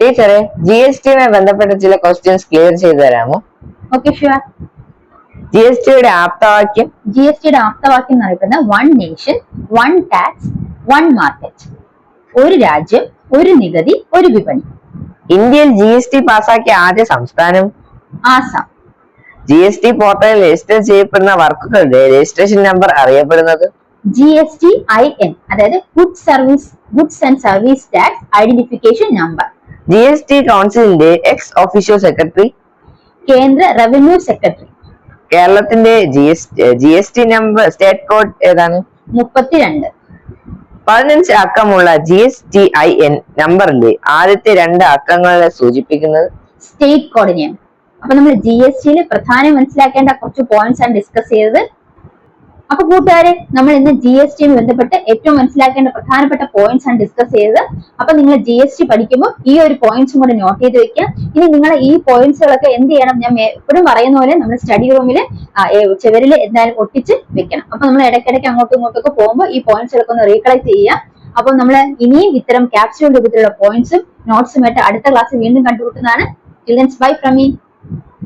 ടീച്ചറെ G S ടിയുമായി ബന്ധപ്പെട്ട ചില ക്വസ്റ്റ്യൻസ് ക്ലിയർ ചെയ്തു തരാമോ? ഓക്കെ ഷുവർ ജി എസ് ടിയുടെ ആപ്തവാക്യം? ജി എസ് ടിയുടെ ആപ്തവാക്യം എന്ന് one nation one tax one market ഒരു രാജ്യം ഒരു നികുതി ഒരു വിപണി. ഇന്ത്യയിൽ ജി എസ് ടി പാസാക്കിയ ആദ്യ സംസ്ഥാനം? ആസാം. ജി എസ് ടി പോർട്ടലിൽ രജിസ്റ്റർ ചെയ്യപ്പെടുന്ന വർക്കുകളുടെ രജിസ്ട്രേഷൻ നമ്പർ അറിയപ്പെടുന്നത്? G S T I N അതായത് good service goods and service tax identification number G S T കൗൺസിലിന്റെ എക്സ് ഓഫീഷ്യൽ സെക്രട്ടറി കേന്ദ്ര റവന്യൂ സെക്രട്ടറി കേരളത്തിന്റെ G S G S T number state code ഏതാണ്? മുപ്പത്തിരണ്ട്. പതിനഞ്ച് അക്കമുള്ള G S T I N നമ്പറിലെ ആദ്യത്തെ രണ്ട് അക്കങ്ങളെ സൂചിപ്പിക്കുന്നത്? സ്റ്റേറ്റ് കോഡിനെയാണ് അപ്പൊ നമ്മൾ ജി എസ് ടിയിൽ പ്രധാനം മനസ്സിലാക്കേണ്ട കുറച്ച് പോയിന്റ്സ് ആണ് ഡിസ്കസ് ചെയ്തത്. അപ്പൊ കൂട്ടുകാരെ നമ്മൾ ഇന്ന് ജി എസ് ടിയുമായി ബന്ധപ്പെട്ട് ഏറ്റവും മനസ്സിലാക്കേണ്ട പ്രധാനപ്പെട്ട പോയിന്റ്സ് ആണ് ഡിസ്കസ് ചെയ്തത്. അപ്പൊ നിങ്ങൾ ജി എസ് ടി പഠിക്കുമ്പോൾ ഈ ഒരു പോയിന്റ്സും കൂടെ നോട്ട് ചെയ്ത് വെക്കുക. ഇനി നിങ്ങൾ ഈ പോയിന്റ്സുകളൊക്കെ എന്ത് ചെയ്യണം? ഞാൻ എപ്പോഴും പറയുന്ന പോലെ നമ്മുടെ സ്റ്റഡി റൂമിൽ ചെവരിൽ എന്തായാലും ഒട്ടിച്ച് വെക്കണം. അപ്പൊ നമ്മൾ ഇടയ്ക്കിടയ്ക്ക് അങ്ങോട്ടും ഇങ്ങോട്ടും ഒക്കെ പോകുമ്പോൾ ഈ പോയിന്റ്സുകളൊക്കെ ഒന്ന് റീകളക്ട് ചെയ്യുക. അപ്പൊ നമ്മൾ ഇനിയും ഇത്തരം ക്യാപ്സ്യൂൾ രൂപത്തിലുള്ള പോയിന്റ്സും നോട്ട്സും ആയിട്ട് അടുത്ത ക്ലാസ് വീണ്ടും ചിൽഡ്രൻസ് ബൈ ഫ്രം മീ